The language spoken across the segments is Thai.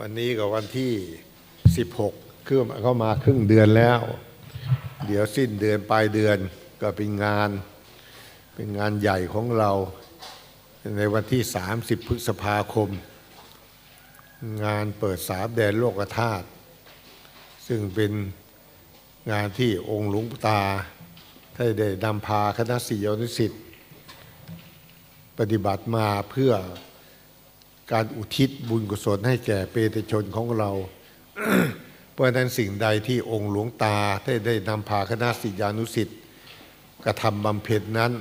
วันนี้ก็วันที่ 16 คือเข้ามาครึ่งเดือนแล้ว เดี๋ยวสิ้นเดือนปลายเดือนก็เป็นงาน เป็นงานใหญ่ของเรา ในวันที่ 30 พฤษภาคม งานเปิดสามแดนโลกธาตุซึ่งเป็นงานที่องค์หลวงตาได้ได้นำพาคณะศิยนุสิษย์ปฏิบัติมาเพื่อ การอุทิศบุญกุศลให้แก่เปตชนของเรา เพราะฉะนั้นสิ่งใดที่องค์หลวงตาได้ได้นำพาคณะศิยานุสิษย์กระทำบำเพ็ญนั้น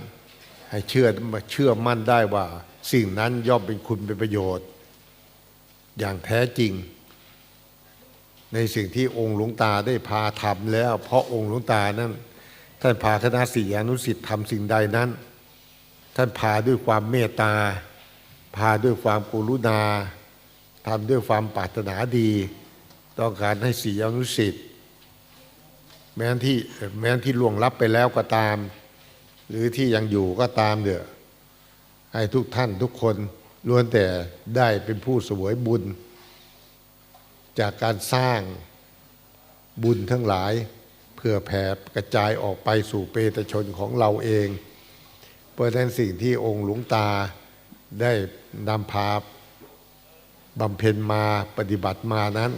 ให้เชื่อเชื่อมั่นได้ว่า สิ่งนั้นย่อมเป็นคุณเป็นประโยชน์ อย่างแท้จริง ในสิ่งที่องค์หลวงตาได้พาทำแล้ว เพราะองค์หลวงตานั้นท่านพาคณะศิยานุสิษย์ทำสิ่งใดนั้น ท่านพาด้วยความเมตตา พาด้วยความกรุณาทำด้วยความปรารถนาดี ต้องการให้ศิษยานุสิษย์แม้ที่แม้ที่ล่วงลับไปแล้วก็ตาม หรือที่ยังอยู่ก็ตามเถอะให้ทุกท่านทุกคนล้วนแต่ได้เป็นผู้สวยบุญ จากการสร้างบุญทั้งหลายเพื่อแผ่กระจายออกไปสู่เปตชนของเราเอง เพราะฉะนั้นสิ่งที่องค์หลวงตา ได้นำพาบำเพ็ญมาปฏิบัติมานั้น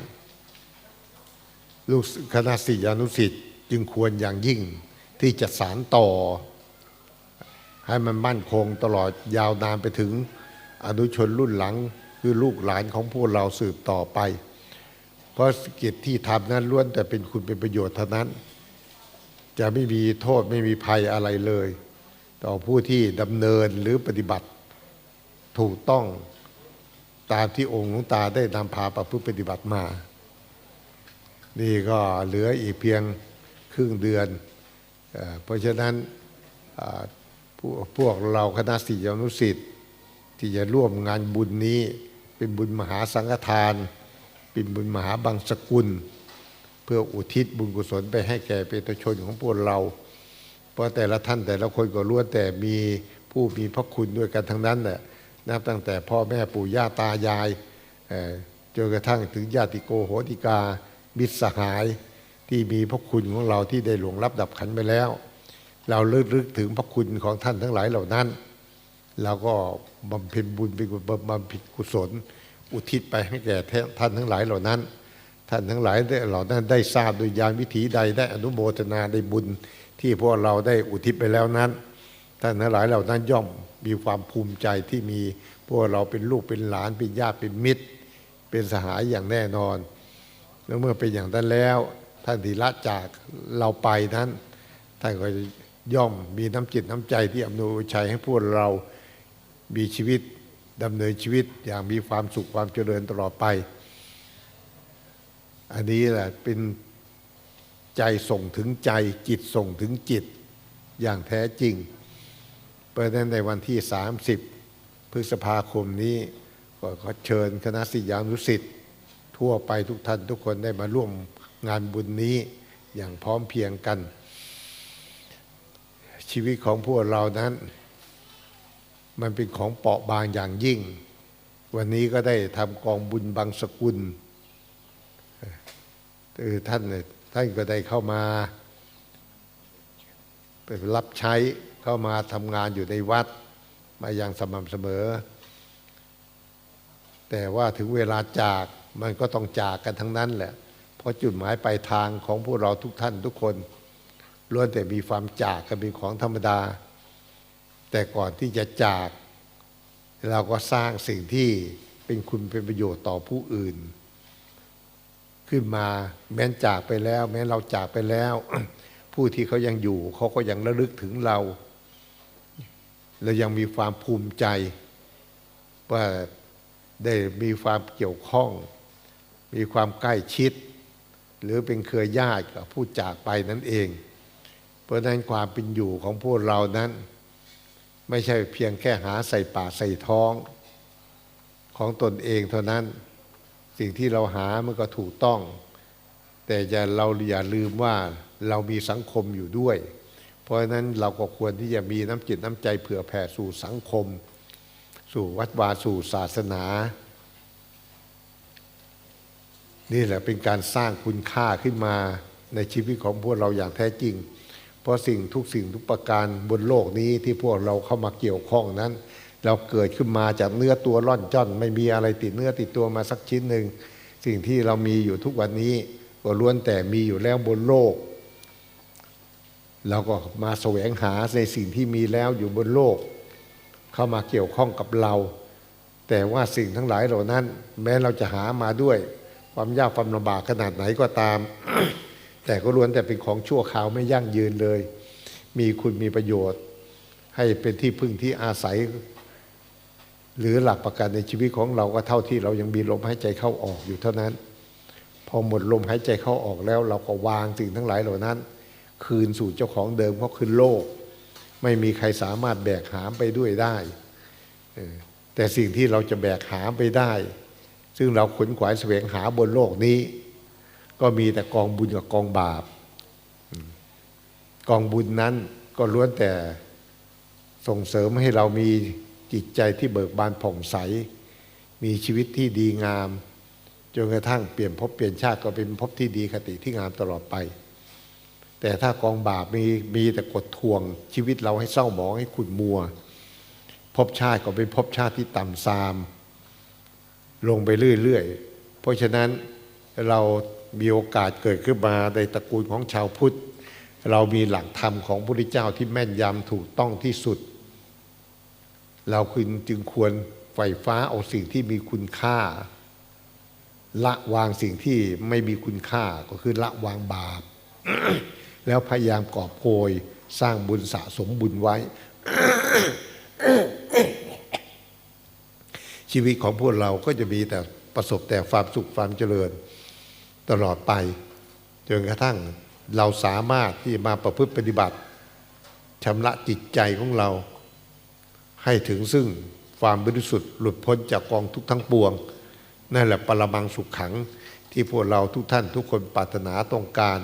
ลูกคณะศิษยานุสิษย์จึงควรอย่างยิ่งที่จะสารต่อ ให้มันมั่นคงตลอดยาวนานไปถึงอนุชนรุ่นหลังคือลูกหลานของพวกเราสืบต่อไป เพราะกิจที่ทำนั้นล้วนแต่เป็นคุณเป็นประโยชน์เท่านั้น จะไม่มีโทษไม่มีภัยอะไรเลย ต่อผู้ที่ดำเนินหรือปฏิบัติ ถูกต้องตามที่องค์หลวงตาได้นำพาประพฤติปฏิบัติมา นี่ก็เหลืออีกเพียงครึ่งเดือนเอเพราะฉะนั้นพวกพวกเราคณะศิษยานุสิษย์ที่จะร่วมงานบุญนี้ เป็นบุญมหาสังฆทาน เป็นบุญมหาบังสกุล เพื่ออุทิศบุญกุศลไปให้แก่เปตชนของพวกเรา เพราะแต่ละท่านแต่ละคนก็ล้วนแต่มีผู้มีพระคุณด้วยกันทั้งนั้นแหละ นับตั้งแต่พ่อแม่ปู่ย่าตายายจนกระทั่งถึงญาติโกโหติกามิตรสหายที่มีพระคุณของเราที่ได้หลวงรับดับขันไปแล้ว เราเลิกลึกถึงพระคุณของท่านทั้งหลายเหล่านั้นเราก็บำเพ็ญบุญเป็นบำเพ็ญกุศล อุทิศไปให้แก่ท่านทั้งหลายเหล่านั้น ท่านทั้งหลายได้เหล่านั้นได้ทราบโดยยานวิถีใดได้อนุโมทนาได้บุญที่พวกเราได้อุทิศไปแล้วนั้น ท่านทั้งหลายเหล่านั้นย่อมมีความภูมิใจที่มีพวกเราเป็นลูกเป็นหลานเป็นญาติเป็นมิตร เป็นสหายอย่างแน่นอนแล้วเมื่อเป็นอย่างนั้นแล้ว ท่านที่ละจากเราไปนั้น ท่านก็ย่อมมีน้ำจิตน้ำใจที่อำนวยชัยให้พวกเรามีชีวิตดำเนินชีวิตอย่างมีความสุขความเจริญตลอดไป อันนี้แหละเป็นใจส่งถึงใจจิตส่งถึงจิตอย่างแท้จริง เพราะฉะนั้นในวันที่ 30 พฤษภาคมนี้ก็ขอเชิญคณะศิษยานุสิษย์ทั่วไปทุกท่านทุกคนได้มาร่วมงานบุญนี้อย่างพร้อมเพียงกัน ชีวิตของพวกเรานั้น มันเป็นของเปราะบางอย่างยิ่ง วันนี้ก็ได้ทำกองบุญบางสกุลเออท่านท่านก็ได้เข้ามา ไปรับใช้ เข้ามาทำงานอยู่ในวัดมาอย่างสม่ำเสมอ แต่ว่าถึงเวลาจากมันก็ต้องจากกันทั้งนั้นแหละ เพราะจุดหมายปลายทางของพวกเราทุกท่านทุกคนล้วนแต่มีความจากกันเป็นของธรรมดา แต่ก่อนที่จะจาก เราก็สร้างสิ่งที่เป็นคุณเป็นประโยชน์ต่อผู้อื่น ขึ้นมาแม้นจากไปแล้ว แม้เราจากไปแล้ว ผู้ที่เขายังอยู่เขาก็ยังระลึกถึงเรา เรายังมีความภูมิใจ ว่าได้มีความเกี่ยวข้อง มีความใกล้ชิด หรือเป็นเครือญาติกับผู้จากไปนั่นเอง เพราะฉะนั้นความเป็นอยู่ของพวกเรานั้น ไม่ใช่เพียงแค่หาใส่ปากใส่ท้องของตนเองเท่านั้นสิ่งที่เราหามันก็ถูกต้อง แต่อย่าเราอย่าลืมว่าเรามีสังคมอยู่ด้วย เพราะฉะนั้นเราก็ควรที่จะมีน้ำจิตน้ำใจเผื่อแผ่สู่สังคม สู่วัดวาสู่ศาสนา นี่แหละเป็นการสร้างคุณค่าขึ้นมาในชีวิตของพวกเราอย่างแท้จริง เพราะสิ่งทุกสิ่งทุกประการบนโลกนี้ที่พวกเราเข้ามาเกี่ยวข้องนั้น เราเกิดขึ้นมาจากเนื้อตัวร่อนจ้อน ไม่มีอะไรติดเนื้อติดตัวมาสักชิ้นหนึ่งสิ่งที่เรามีอยู่ทุกวันนี้ก็ล้วนแต่มีอยู่แล้วบนโลก เราก็มาแสวงหาในสิ่งที่มีแล้วอยู่บนโลก เข้ามาเกี่ยวข้องกับเรา แต่ว่าสิ่งทั้งหลายเหล่านั้น แม้เราจะหามาด้วย ความยากความลำบากขนาดไหนก็ตาม แต่ก็ล้วนแต่เป็นของชั่วคราวไม่ยั่งยืนเลย มีคุณมีประโยชน์ ให้เป็นที่พึ่งที่อาศัย หรือหลักประกันในชีวิตของเราก็เท่าที่เรายังมีลมหายใจเข้าออกอยู่เท่านั้น พอหมดลมหายใจเข้าออกแล้ว เราก็วางสิ่งทั้งหลายเหล่านั้น คืนสู่เจ้าของเดิมเพราะคือโลก ไม่มีใครสามารถแบกหามไปด้วยได้แต่สิ่งที่เราจะแบกหามไปได้ ซึ่งเราขนขวายแสวงหาบนโลกนี้ ก็มีแต่กองบุญกับกองบาป กองบุญนั้นก็ล้วนแต่ส่งเสริมให้เรามีจิตใจที่เบิกบานผ่องใส มีชีวิตที่ดีงามจนกระทั่งเปลี่ยนภพเปลี่ยนชาติก็เป็นภพที่ดีคติที่งามตลอดไป แต่ถ้ากองบาปมีมีแต่กดทวงชีวิตเราให้เศร้าหมองให้ขุ่นมัวภพชาติก็เป็นภพชาติที่ต่ำทราม ลงไปเรื่อยๆ เพราะฉะนั้นเรามีโอกาสเกิดขึ้นมาในตระกูลของชาวพุทธ เรามีหลักธรรมของพระพุทธเจ้าที่แม่นยำถูกต้องที่สุด เราคืนจึงควรไฟฟ้าเอาสิ่งที่มีคุณค่า ละวางสิ่งที่ไม่มีคุณค่าก็คือละวางบาป แล้วพยายามกอบโกยสร้างบุญสะสมบุญไว้ ชีวิตของพวกเราก็จะมีแต่ประสบแต่ความสุขความเจริญ ตลอดไปจนกระทั่งเราสามารถที่มาประพฤติปฏิบัติชำระจิตใจของเรา ให้ถึงซึ่งความบริสุทธิ์หลุดพ้นจากกองทุกทั้งปวง นั่นแหละปรมังสุขขังที่พวกเราทุกท่านทุกคนปรารถนาต้องการ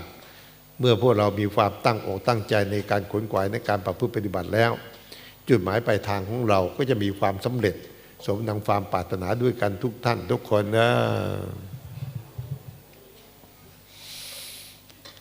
เมื่อพวกเรามีความตั้งอกตั้งใจในการขวนขวายในการประพฤติปฏิบัติแล้ว จุดหมายปลายทางของเราก็จะมีความสำเร็จ สมดังความปรารถนาด้วยกันทุกท่านทุกคนนะ